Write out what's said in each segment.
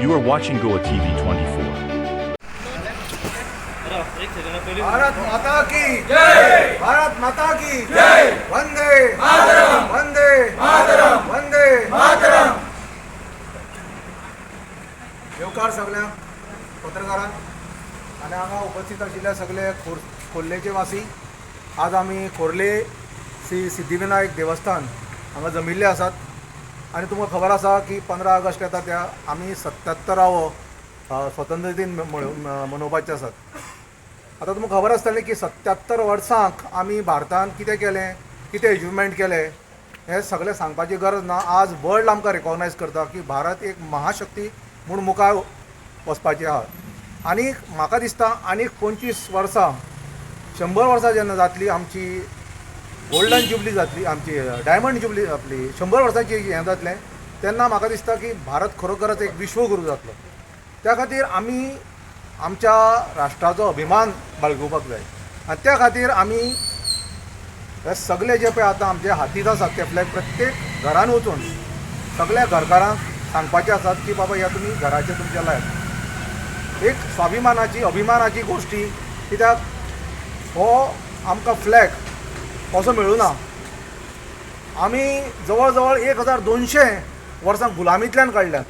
You are watching Goa TV 24. Bharat माता की जय। भारत माता की जय। वंदे। मातरम। वंदे। मातरम। वंदे। मातरम। येवकार सगळ्यांक पत्रकारांक आनी हांगा उपस्थित आशिल्ल्या सगळे खोर खोर्लेचे वासी आज आमी खोर्ले श्री सिद्धिविनायक देवस्थान हांगा जमिल्ले आसात आनी तुमकां खबर आसा की पंदरा ऑगस्ट येता त्या आमी सत्यात्तरावो स्वतंत्र दिन मनोवपाचे आसात आतां तुमकां खबर आसतलें की सत्यात्तर वर्सांक आमी भारतान कितें केलें कितें एचिवमेंट केलें हें सगळें सांगपाची गरज ना. आज वर्ल्ड आमकां रिकॉग्नायज करता की भारत एक महाशक्ती म्हूण मुखार वचपाची आहा. आनीक म्हाका दिसता आनीक पंचवीस वर्सां शंबर वर्सां जेन्ना जातली आमची गोल्डन जुबली जातली आमची डायमंड जुबली आपली शंबर वर्सांची हें जातलें तेन्ना म्हाका दिसता की भारत खरोखरच एक विश्वगुरू जातलो. त्या खातीर आमी आमच्या राष्ट्राचो अभिमान बाळगोवपाक जाय. आनी त्या खातीर आमी हे सगळे जे पळय आतां आमचे हातीत आसात ते फ्लॅग प्रत्येक घरान वचून सगळ्या घरकारांक सांगपाचें आसात की बाबा ह्या तुमी घराचे तुमच्या लायक. एक स्वाभिमानाची अभिमानाची गोश्टी कित्याक? हो आमकां फ्लॅग असो मेळूना आमी जवळ जवळ एक हजार दोनशे वर्सां गुलामींतल्यान काडल्यात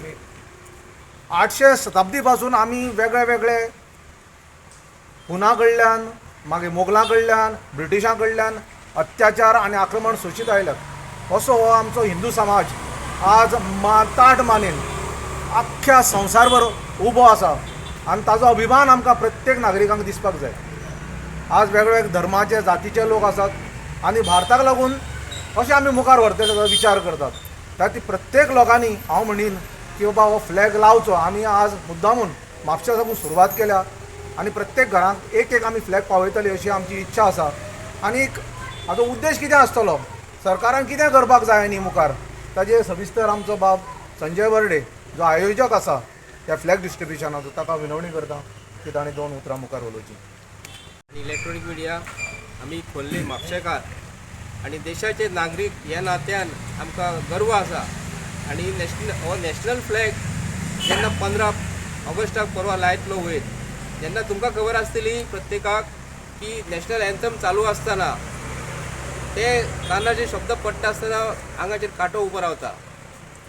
आठशे शताब्दी पासून आमी वेगळे वेगळे हुना कडल्यान मागीर मोगलां कडल्यान ब्रिटिशां कडल्यान अत्याचार आनी आक्रमण सोशीत आयल्यात असो हो आमचो हिंदू समाज आज माताट मानेन. अख्ख्या संवसारभर उबो आसा. आनी ताजो अभिमान आमकां प्रत्येक नागरिकांक दिसपाक जाय. आज वेगवेगळे धर्माचे जातीचे लोक आसात. आनी भारताक लागून अशें आमी मुखार व्हरतले विचार करतात. ताती प्रत्येक लोकांनी हांव म्हणीन की बाबा हो फ्लॅग लावचो. आमी आज मुद्दामून म्हापशा साकून सुरवात केल्या. आनी प्रत्येक घरांक एक एक आमी फ्लॅग पावयतली अशी आमची इच्छा आसा. आनीक हाचो उद्देश कितें आसतलो? सरकारान कितें करपाक जाय न्ही मुखार? ताजेर सविस्तर आमचो बाब संजय बर्डे जो आयोजक आसा त्या फ्लॅग डिस्ट्रिब्युशनाचो ताका विनवणी करता की ताणें दोन उतरां मुखार उलोवची. आणि इलेक्ट्रॉनिक मिडिया आमी खोल्ले म्हापशेकार आणि देशाचे नागरीक ह्या नात्यान आमकां गर्व आसा. आणि नॅशनल हो नॅशनल फ्लॅग जेन्ना पंदरा ऑगस्टाक परवा लायतलो वयर जेन्ना तुमकां खबर आसतली प्रत्येकाक की नॅशनल एन्थम चालू आसतना ते कानाचे शब्द पडटा आसतना आंगाचेर कांटो उबो रावता.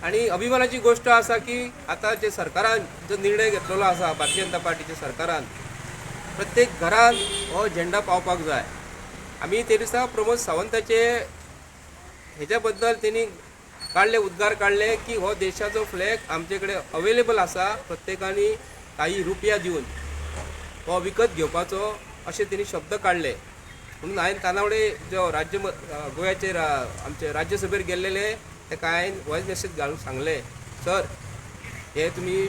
आणि अभिमानाची गोष्ट आसा की आतां जे सरकारान जो निर्णय घेतलेलो आसा भारतीय जनता पार्टीच्या सरकारान प्रत्येक घरान हो झेंडा पावपाक जाय. आमी ते दिसा प्रमोद सावंताचे हेच्या बद्दल तेणी काडले उद्गार काडले की हो देशाचो फ्लॅग आमचे कडेन अवेलेबल आसा प्रत्येकानी काही रुपया दिवन हो विकत घेवपाचो असे तेणी शब्द काडले म्हणून हांवें तानावडे जो राज्य गोव्याचे रा गोंयाचेर आमचे राज्यसभेर गेल्लेले तेका हांवें वॉयस मेसेज घालून सांगले सर हे तुमी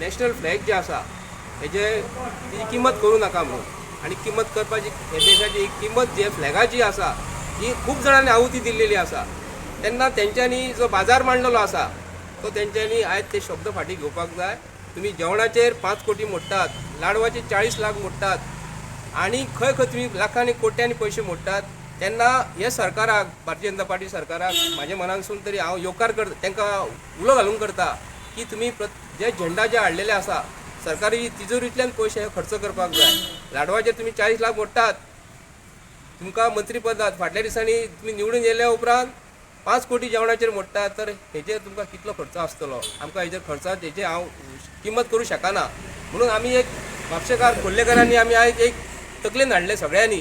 नॅशनल फ्लॅग जे आसा हेजे किंमत करूं नाका म्हणून. आनी किंमत करपाची हे देशाची किंमत जी फ्लॅगाची आसा ही खूब जाणांनी आहुती दिल्लेली आसा तेन्ना तेंच्यांनी जो बाजार मांडलेलो आसा तो तेंच्यांनी आयज ते शब्द फाटी घेवपाक जाय. तुमी जेवणाचेर पांच कोटी मोडटात लाडवाचे चाळीस लाख मोडटात आणि खंय खंय तुमी लाखांनी कोट्यांनी पयशे मोडटात तेन्ना हे सरकाराक भारतीय जनता पार्टी सरकाराक म्हाज्या मनानसून तरी हांव योकार कर तांकां उलो घालूंक करता की तुमी प्रत जे झेंडा जे हाडलेले आसा सरकारी तिजोरींतल्यान पयशे खर्च करपाक जाय. लाडवाचेर तुमी चाळीस लाख मोडटात तुमकां मंत्रीपदात फाटल्या दिसांनी तुमी निवडून येयल्या उपरांत पांच कोटी जेवणाचेर मोडटात तर हेचेर तुमकां कितलो खर्च आसतलो? आमकां हेचेर खर्चात हेची हांव किंमत करूं शकना. म्हणून आमी एक म्हापशेकार खोर्लेकारांनी आमी आयज एक तकलेन हाडले सगळ्यांनी.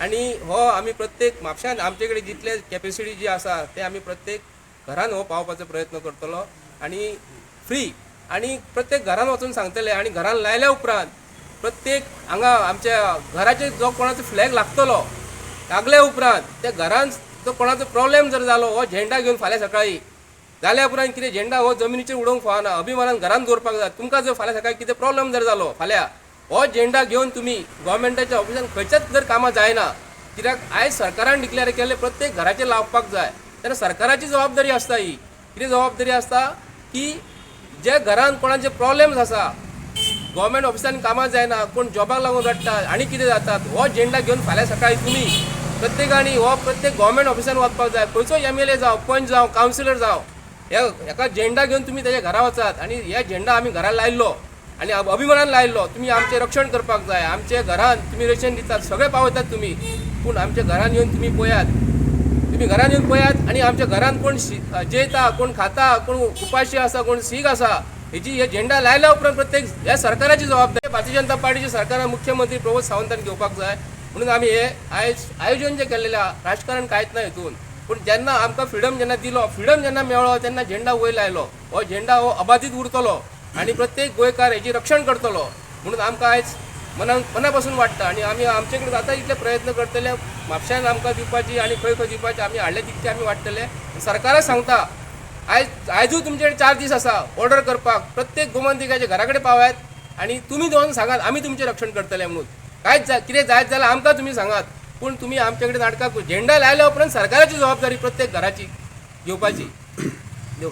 आनी हो आमी प्रत्येक म्हापशान आमचे कडेन जितले कॅपेसिटी जी आसा ते आमी प्रत्येक घरान हो पावपाचो प्रयत्न करतलो. आनी फ्री आनी प्रत्येक घरान वचून सांगतले आनी घरान लायल्या उपरांत प्रत्येक हांगा आमच्या घराचेर जो कोणाचो फ्लॅग लागतलो लागल्या उपरांत त्या घरान जो कोणाचो प्रॉब्लेम जर जालो हो झेंडा घेवन फाल्यां सकाळी. जाल्या उपरांत कितें झेंडा हो जमनीचेर उडोवंक फावना अभिमानान घरान दवरपाक जाय. तुमकां जर फाल्यां सकाळी कितें प्रॉब्लेम जर जालो फाल्यां हो झेंडा घेवन तुमी गोवमेंटाच्या ऑफिसान खंयच्याच जर कामां जायना कित्याक आयज सरकारान डिक्लेअर केले प्रत्येक घराचेर लावपाक जाय तेन्ना सरकाराची जबाबदारी आसता ही. कितें जबाबदारी आसता की जे घरान कोणाचे प्रॉब्लेम्स आसा गोवर्मेंट ऑफिसान कामां जायना कोण जॉबाक लागून रडटा आनी कितें जातात हो झेंडा घेवन फाल्यां सकाळीं तुमी प्रत्येकानी हो प्रत्येक गोवर्मेंट ऑफिसान वचपाक जाय. खंयचो एम एल ए जावं पंच जावं कावन्सिलर जावं. हे एका झेंडा घेवन तुमी तेज्या घरा वचात आनी ह्या झेंडा आमी घरा लायल्लो आनी अभिमानान लायल्लो तुमी आमचें रक्षण करपाक जाय. आमच्या घरान तुमी रक्षण दितात सगळे पावयतात तुमी पूण आमच्या घरान येवन तुमी पळयात तुम्ही घरान येऊन पळयात आणि आमच्या घरान कोण शि- जेयता कोण खाता कोण उपाशी आसा कोण सीख आसा ह्याची हे झेंडा लायल्या उपरांत प्रत्येक ह्या सरकाराची जबाबदारी भारतीय जनता पार्टीच्या सरकारान मुख्यमंत्री प्रमोद सावंतान घेवपाक जाय. म्हणून आम्ही हे आयज आयोजन जे केलेले आहा राजकारण कांयच ना हितून पूण जेन्ना आमकां फ्रिडम जेन्ना दिलो फ्रिडम जेन्ना मेळ्ळो तेन्ना झेंडा वयर लायलो. हो झेंडा हो अबाधीत उरतलो आनी प्रत्येक गोंयकार हेची रक्षण करतलो. म्हणून आमकां आयज मनान मना पासून वाटता. आनी आमी आमचे कडेन जाता इतले प्रयत्न करतले. म्हापश्यान आमकां दिवपाची आनी खंय खंय दिवपाची आमी हाडले तितके आमी वाडटले सरकाराक सांगता आयज आयजूय तुमचे कडेन चार दीस आसा ऑर्डर करपाक प्रत्येक गोमंतिकाच्या घरा कडेन पावयात आनी तुमी दोन सांगात आमी तुमचें रक्षण करतले म्हणून. कांयच जाय कितें जायत जाल्यार आमकां तुमी सांगात पूण तुमी आमचे कडेन नाटकाक झेंडा लायल्या उपरांत सरकाराची जबाबदारी प्रत्येक घराची घेवपाची देव